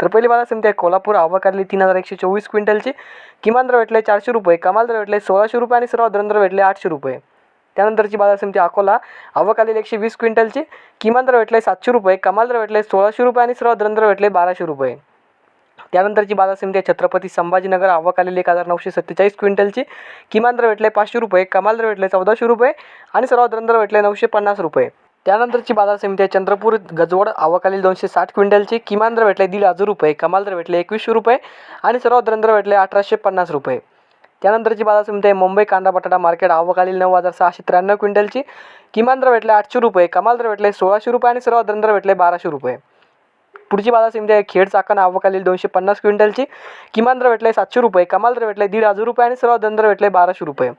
तर पहिली बाजार समिती आहे कोल्हापूर आवकाली तीन हजार एकशे चोवीस क्विंटलची. किमान दर भेटले चारशे रुपये कमाल दर भेटले सोळाशे रुपये आणि सर्वात दर भेटले आठशे रुपये. त्यानंतरची बाजार समिती अकोला आवकालील एकशे वीस क्विंटलची किमान दर भेटले सातशे रुपये कमाल दर भेटले सोळाशे रुपये आणि सर्वात दर भेटले बाराशे रुपये. त्यानंतरची बाजार समिती आहे छत्रपती संभाजीनगर आवकालील एक हजार नऊशे सत्तेचाळीस क्विंटलची किमान दर भेटले पाचशे रुपये कमाल दर भेटले चौदाशे रुपये आणि सर्वात दर भेटले नऊशे पन्नास रुपये. त्यानंतरची बाजार समिती आहे चंद्रपूर गजवड आवकालील दोनशे साठ क्विंटलची किमान दर भेटले दीड हजार रुपये कमाल दर भेटले एकवीसशे रुपये आणि सर्वात दर भेटले अठराशे पन्नास रुपये. त्यानंतरची बाजार समिती आहे मुंबई कांदा बटाटा मार्केट आवकालील नऊ हजार सहाशे त्र्याण्णव क्विंटलची किमान दर भेटले आठशे रुपये कमाल दर भेटले सोळाशे रुपये आणि सर्वात दर भेटले बाराशे रुपये. पुढची बाजार समिती आहे खेड चाकण आवकालील दोनशे पन्नास क्विंटलची किमान दर भेटले सातशे रुपये कमाल दर भेटले दीड हजार रुपये आणि सर्वात दर भेटले बाराशे रुपये.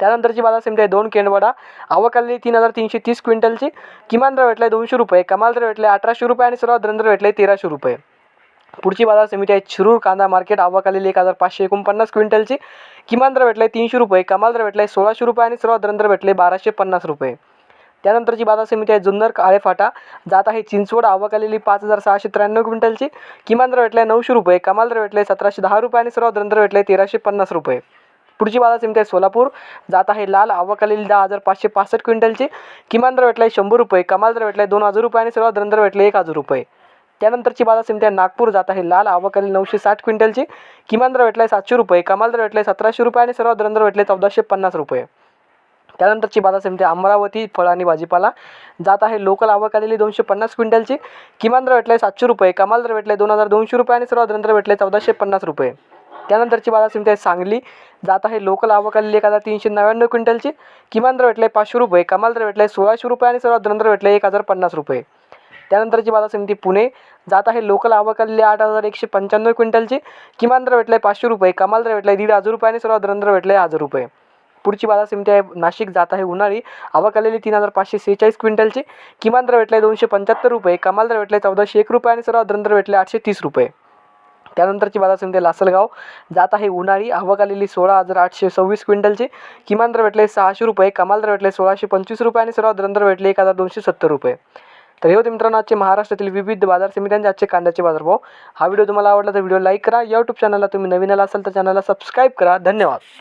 त्यानंतरची बाजार समिती आहे दोन केंडवडा. आवकाली तीन हजार तीनशे तीस क्विंटलची. किमान दर आहे दोनशे रुपये. कमाल दर भेटले अठराशे रुपये आणि सर्वात दर भेटले तेराशे रुपये. पुढची बाजार समिती आहे शिरूर कांदा मार्केट आवकालील एक हजार पाचशे एकोणपन्नास क्विंटलची. किमान दर भेटले तीनशे रुपये. कमाल दर आहे सोळाशे रुपये आणि सर्वात दर भेटले बाराशे पन्नास रुपये. त्यानंतरची बाजार समिती आहे जुन्नर काळेफाटा जात आहे चिंचवड आवकालेली पाच हजार सहाशे त्र्याण्णव क्विंटलची. किमान दर आहे नऊशे रुपये. कमाल दर भेटले सतराशे दहा रुपये आणि सर्वात दर भेटले तेराशे पन्नास रुपये. पुढची बाजार समिती आहे सोलापूर. जात आहे लाल. आवकालेली दहा हजार पाचशे पासष्ट क्विंटलची. किमान दर भेटले शंभर रुपये. कमाल दर भेटले दोन हजार रुपये आणि सर्वात दर भेटले एक हजार रुपये. त्यानंतरची बाजार समिती आहे नागपूर. जात आहे लाल. आवकालील नऊशे साठ क्विंटलची. किमान दर आहे सातशे रुपये. कमाल दर भेटले सतराशे रुपये आणि सर्वात दर भेटले चौदाशे पन्नास रुपये. त्यानंतरची बाजार समिती अमरावती फळ आणि भाजीपाला. जात आहे लोकल. आवक आलेली दोनशे पन्नास क्विंटलची. किमान दर भेटले सातशे रुपये. कमाल दर भेटले दोन हजार दोनशे रुपये आणि सर्वात दर भेटले चौदाशे पन्नास रुपये. त्यानंतरची बाजार समिती आहे सांगली. जात आहे लोकल आवक आलेली एक हजार तीनशे नव्याण्णव क्विंटलची. किमान दर भेटले पाचशे रुपये. कमाल दर भेटले सोळाशे रुपये आणि सर्वात दर भेटले एक हजार पन्नास रुपये. त्यानंतरची बाजार समिती पुणे. जात आहे लोकल आवक आलेली आठ हजार एकशे पंच्याण्णव क्विंटलची. किमान दर भेटले पाचशे रुपये. कमाल दर भेटले दीड हजार रुपये आणि सर्वात दर भेटले हजार रुपये. पुढची बाजार समिती आहे नाशिक. जात आहे उन्हाळी. आवक आलेली तीन हजार पाचशे सेहेचाळीस क्विंटलची. किमान दर भेटले दोनशे पंच्याहत्तर रुपये. कमाल दर भेटले चौदाशे एक रुपये आणि सर्वात दर भेटले आठशे तीस रुपये. त्यानंतरची बाजार समिती लासलगाव. जात आहे उन्हाळी. आवक आलेली सोळा हजार आठशे सव्वीस क्विंटलची. किमान दर भेटले सहाशे रुपये. कमाल दर भेटले सोळाशे पंचवीस रुपये आणि सर्वात दर भेटले एक हजार दोनशे सत्तर रुपये. तर हे होते मित्रांनो आजचे महाराष्ट्रातील विविध बाजार समित्यांचे आजचे कांद्याचे बाजारभाव. हा व्हिडिओ तुम्हाला आवडला तर व्हिडिओ लाईक करा. यूट्यूब चॅनलला तुम्ही नवीन आला असाल तर चॅनलला सबस्क्राईब करा. धन्यवाद.